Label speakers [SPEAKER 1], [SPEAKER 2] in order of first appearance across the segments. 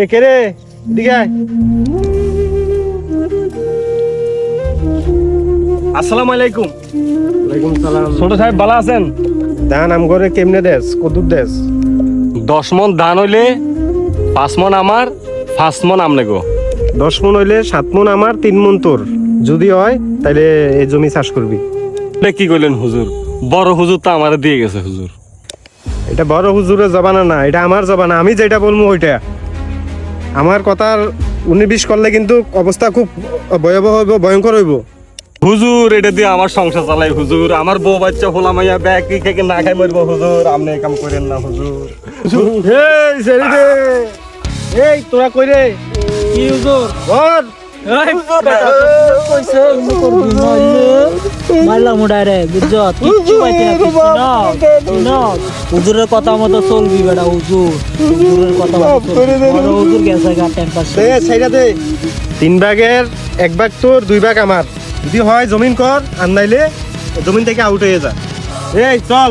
[SPEAKER 1] এ কে রে? এদিকে
[SPEAKER 2] আসসালামু আলাইকুম।
[SPEAKER 1] ওয়ালাইকুম সালাম।
[SPEAKER 2] ছোট সাহেব ভালো আছেন?
[SPEAKER 1] ধান আম করে কেমনে দেস? কদুর দেস?
[SPEAKER 2] দশ মন ধান হইলে পাঁচ মন আমার পাঁচ মন আমনে গো।
[SPEAKER 1] দশ মন হইলে সাত মন আমার তিন মন তোর। যদি হয় তাহলে এই জমি চাষ করবি।
[SPEAKER 2] এটা কি কইলেন হুজুর? বড় হুজুর তো আমারে দিয়ে গেছে হুজুর।
[SPEAKER 1] এটা বড় হুজুরের জবানা না এটা আমার জবানা। আমি যেটা বলব ওইটা। আমার কথার উনিবিশ করলে কিন্তু অবস্থা খুব ভয়াবহ হইব ভয়ঙ্কর হইব।
[SPEAKER 2] হুজুর এটা দিয়ে আমার সংসার চালাই হুজুর। আমার বউ বাচ্চা হোলা মাইয়া ব্যাগ কি খেকে না খাই মরবো হুজুর। আপনি এই কাম করেন না হুজুর।
[SPEAKER 1] এই সেরি দে। এই তোরা কই রে?
[SPEAKER 3] কি হুজুর?
[SPEAKER 1] ধর
[SPEAKER 3] হুজুরের কথা মতো চলবি বেটা হুজুর। হুজুরের কথা হুজুর গেছে
[SPEAKER 1] তিন ভাগের এক ভাগ তোর দুই ভাগ আমার। যদি হয় জমিন কর আর নাইলে জমিন থেকে আউট হয়ে যা। এই চল।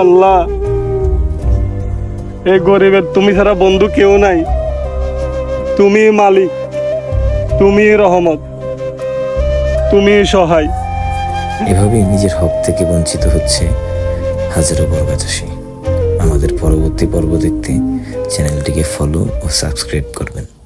[SPEAKER 2] আল্লাহ। এই গরিবের, তুমি ছাড়া বন্ধু কেউ নাই। তুমি মালিক, তুমি রহমত, তুমি সহায়।
[SPEAKER 4] এভাবে নিজের হক থেকে বঞ্চিত হচ্ছে হাজারো বর্গা চাষি আমাদের পরবর্তী পর্ব দেখতে চ্যানেলটিকে ফলো ও সাবস্ক্রাইব করবেন।